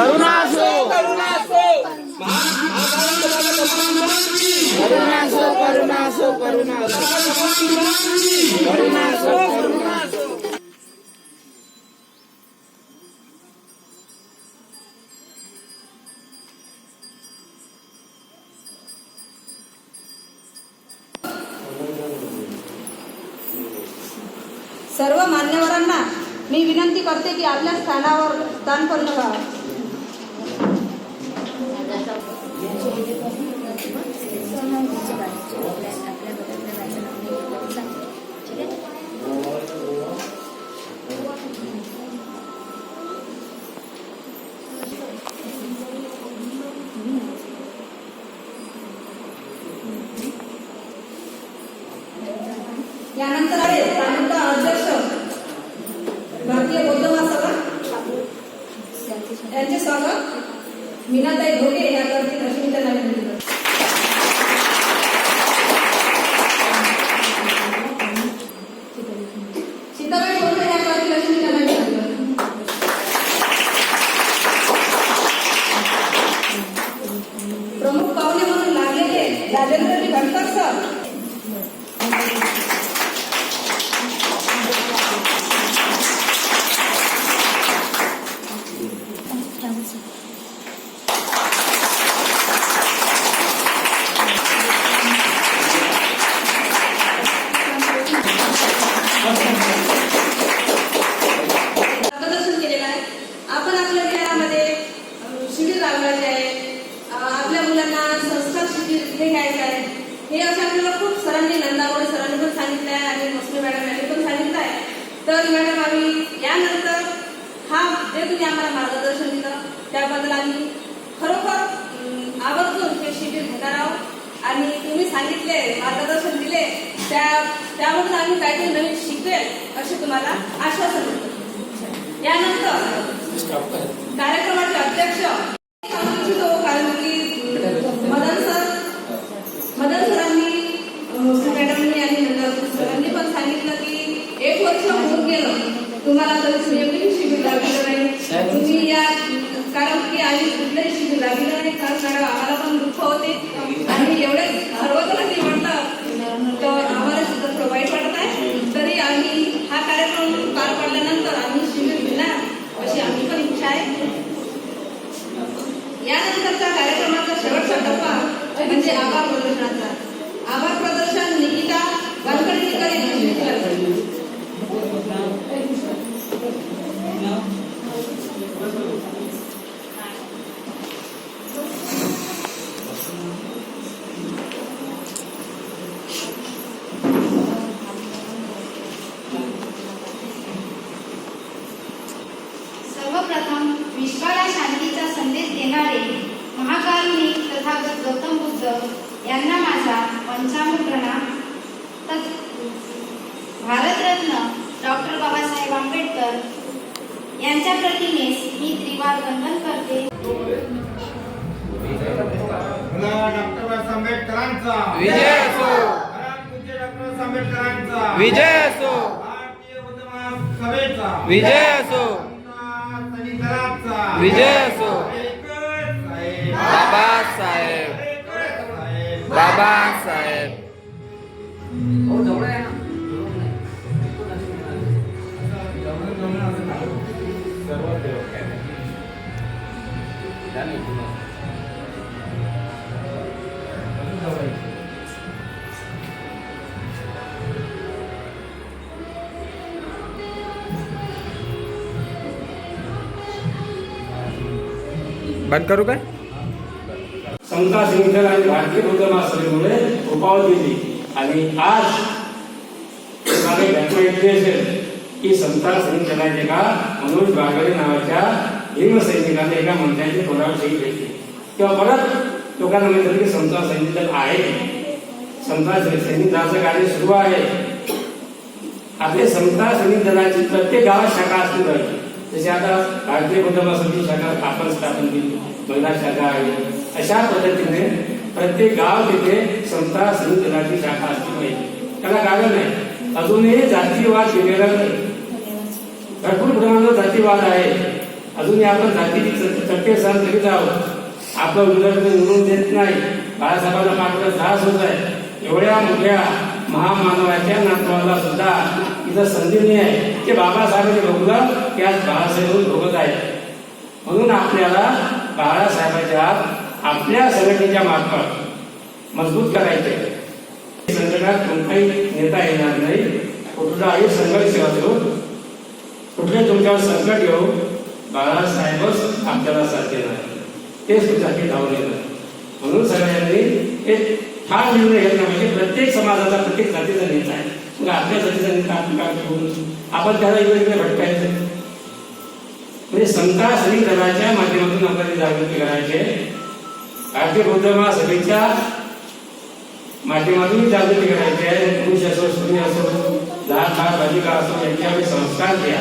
करुणा असो करुणा असो करुणा असो करुणा असो करुणा असो करुणा असो करुणा असो सर्व मान्यवरांना मी विनंती करते की आपल्या स्थानावर दान करून यानंतर आहे. प्रांत अध्यक्ष. भारतीय बौद्ध महासभा. यांचे स्वागत. मीनाताई धोके या मुलांना संस्कार शिबिर हे घ्यायचं आहे हे असं आपल्याला खूप सरांनी नंदावडे सरांनी पण सांगितलं आहे आणि मस्मी मॅडम यांनी पण सांगितलं आहे तर मॅडम आम्ही यानंतर हा जे तुम्ही आम्हाला मार्गदर्शन दिलं त्याबद्दल आम्ही खरोखर आवर्जून हे शिबिर घेणार आहोत. आणि तुम्ही सांगितले मार्गदर्शन दिले त्या त्यामधून आम्ही काहीतरी नवीन शिकेल असे तुम्हाला आश्वासन देतो. यानंतर कार्यक्रमाचे अध्यक्ष सांगू इच्छितो कारण की मदन सर मदन सरांनी अं, मॅडमनी आणि नंतर सरांनी पण सांगितलं की एक वर्ष होऊन गेलं तुम्हाला तरी शिबिर राबविलं नाही तुम्ही या कारण की आम्ही कुठलंही शिबिर राबविलं नाही कारण मॅडम आम्हाला पण दुःख होते. आणि एवढे सर्वजणांनी म्हटलं तर आम्हाला सुद्धा वाईट वाटत आहे. तरी आम्ही हा कार्यक्रम पार पाडल्यानंतर आम्ही शिबिर घेणार अशी आमची पण इच्छा आहे. यानंतरचा कार्यक्रमाचा शेवटचा टप्पा म्हणजे आभार प्रदर्शनाचा. आभार प्रदर्शन निकिता वानखडेकर यांची विनंती करते. सर्वप्रथम विश्वाला शांतीचा संदेश देणारे महाकारुणिक तथागत गौतम बुद्ध यांना माझा पंचामृत प्रणाम. भारतरत्न डॉक्टर बाबासाहेब आंबेडकर यांच्या प्रतिमेस मी त्रिवार वंदन करते. डॉक्टर आंबेडकरांचा विजय असो. महाराज डॉक्टर आंबेडकरांचा विजय असो. भारतीय विजय असो. विजय बाबासाहेब बाबासाहेब बंद करू काय? समता सिंचन आणि भारतीय बौद्ध महासभेमुळे उपाव दिली आणि आज तुम्हाला घटना घेतली असेल की संता सिंचनाचे का? मनोज बागडे नावाच्या भीमसैनिकाने एका मंत्र्यांची तोंडावर शहीद घेतली. तेव्हा परत लोकांना म्हणतात की संता संघटन आहे संता सैनिक दलाचं कार्य सुरू आहे. आपले संता सैनिक दलाची प्रत्येक गावात शाखा असली पाहिजे. जसे आता भारतीय बौद्ध महासभेची शाखा आपण स्थापन केली. महिला शाखा आहे. अशा पद्धतीने प्रत्येक गाव तिथे संस्था सैनिक शाखा असली पाहिजे. त्याला कारण नाही अजूनही जातीवाद केलेला नाही. भरपूर प्रमाणात जातीवाद आहे. अजूनही आपण जातीची चटके सहन करीत आहोत. आपलं उलट निवडून देत नाही. बाळासाहेबांना मात्र त्रास होत आहे. एवढ्या मोठ्या महामानवाच्या नातवाला सुद्धा इथं संधी नाही आहे. ते बाबासाहेब भोगलं ते आज बाळासाहेब भोगत आहेत. म्हणून आपल्याला बाळासाहेबाच्या आपल्या संघटनेच्या मार्फत मजबूत करायचे संकटात कोणताही नेता येणार नाही. कुठला कुठलाही संघर्ष असो कुठले तुमच्यावर संकट येऊ बाळासाहेबच आपल्याला साथ देणार. तेच सुद्धा धावून येणार. म्हणून सगळ्यांनी एक ठाम निर्णय घेतला म्हणजे प्रत्येक समाजाचा प्रत्येक जातीचा नेता आहे. मग आपल्या जातीचा नेता आपण काय करू? आपण त्याला वेगवेगळे भटकायचं म्हणजे संता सैनिक दलाच्या माध्यमातून आपल्याला जागृती करायचे भारतीय बौद्ध महासभेच्या माध्यमातून जागृती करायची आहे. पुरुष असो स्त्री असो लहान लहान बालिका असो यांच्याकडे संस्कार द्या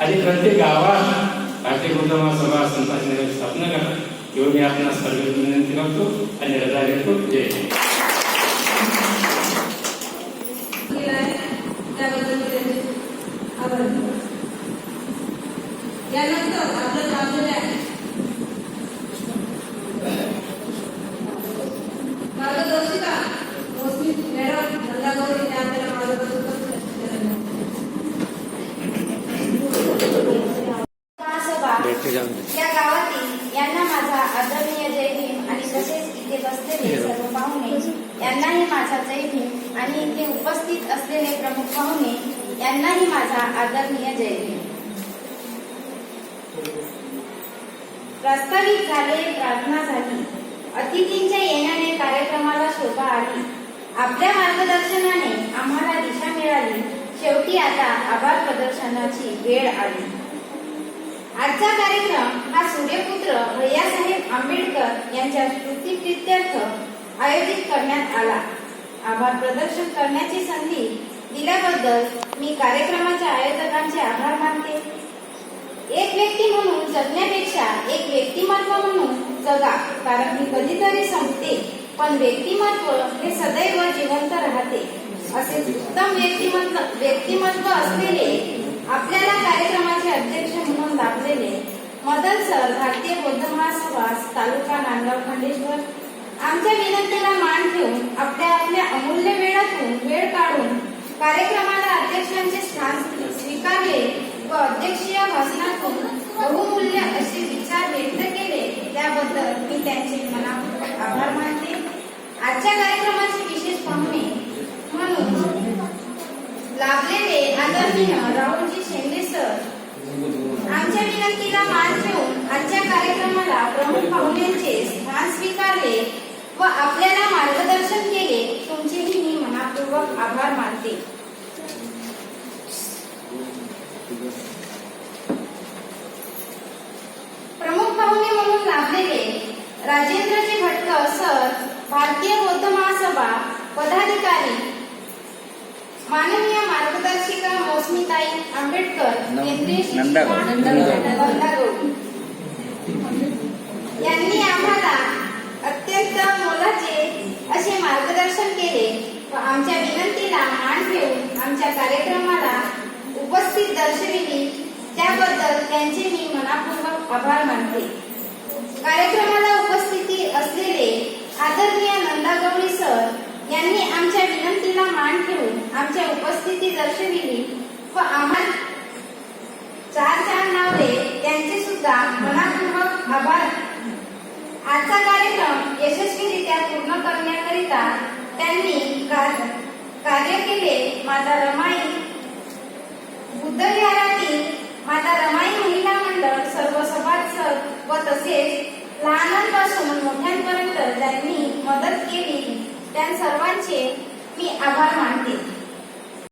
आणि प्रत्येक गावात भारतीय बौद्ध सभा संताची स्थापना करा. एवढी आपण सर्व विनंती करतो आणि रजा घेतो. जय हिंद. केला आहे त्याबद्दल मी त्यांचे आभार मानते. यानंतर आपलं लाभलेलं आहे मार्गदर्शिका मोसमी मॅडम नंदागौरी त्या आपल्याला या गावातील यांना माझा आदरणीय जय भीम आणि तसेच इथे बसलेले सर्व पाहुणे यांनाही माझा जय भीम आणि इथे उपस्थित असलेले प्रमुख पाहुणे यांनाही माझा आदरणीय जय प्रस्तावित झाले प्रार्थना झाली. अतिथींच्या येण्याने कार्यक्रमाला शोभा आली. आपल्या मार्गदर्शनाने आम्हाला दिशा मिळाली. शेवटी आता आभार प्रदर्शनाची वेळ आली. आजचा कार्यक्रम हा सूर्यपुत्र भैयासाहेब आंबेडकर यांच्या स्मृतिप्रित्यर्थ आयोजित करण्यात आला. आभार प्रदर्शन करण्याची संधी दिल्याबद्दल मी कार्यक्रमाच्या आयोजकांचे आभार मानते. एक व्यक्ती म्हणून जगण्यापेक्षा एक व्यक्तिमत्व म्हणून जगा कारण ही कधीतरी संपते पण व्यक्तिमत्व हे सदैव जिवंत राहते. असे उत्तम व्यक्तिमत्व व्यक्तिमत्व असलेले आपल्याला कार्यक्रमाचे अध्यक्ष म्हणून लाभलेले मदन सर भारतीय बौद्ध महासवास तालुका नांदगाव खंडेश्वर. आमच्या विनंतीला मान ठेवून आपल्या आपल्या अमूल्य वेळातून वेळ काढून कार्यक्रमाला अध्यक्षांचे स्थान स्वीकारले व अध्यक्षीय भाषणातून बहुमूल्य असे विचार व्यक्त केले. त्याबद्दल मी त्यांचे मनापूर्वक आभार मानते. आजच्या कार्यक्रमाचे विशेष पाहुणे म्हणून लाभलेले आदरणीय राहुलजी शेंडे सर. आमच्या विनंतीला मान ठेवून आजच्या कार्यक्रमाला प्रमुख पाहुण्यांचे स्थान स्वीकारले व आपल्याला मार्गदर्शन केले. तुमचेही मी मनापूर्वक आभार मानते. प्रमुख पाहुणे म्हणून लाभलेले राजेंद्रजी भटकर सर भारतीय बौद्ध महासभा पदाधिकारी माननीय मार्गदर्शिका मोसमीताई आंबेडकर केंद्रीय यांनी आम्हाला अत्यंत मोलाचे असे मार्गदर्शन केले. व आमच्या विनंतीला मान ठेवून आमच्या कार्यक्रमाला उपस्थित दर्शविली त्याबद्दल त्यांचे मी मनापूर्वक आभार मानते. कार्यक्रमाला उपस्थिती असलेले आदरणीय नंदागौरी सर यांनी आमच्या विनंतीला मान ठेवून आमच्या उपस्थिती दर्शविली व आम्हाला चार चार नावले त्यांचे सुद्धा मनापूर्वक आभार. आजचा कार्यक्रम यशस्वीरित्या पूर्ण करण्याकरिता त्यांनी कार्य केले माता रमाई. बुद्धविहारातील माता रमाई महिला मंडळ सर्व सभासद व तसेच लहानांपासून मोठ्यांपर्यंत ज्यांनी मदत केली. त्या सर्वांचे मी आभार मानते.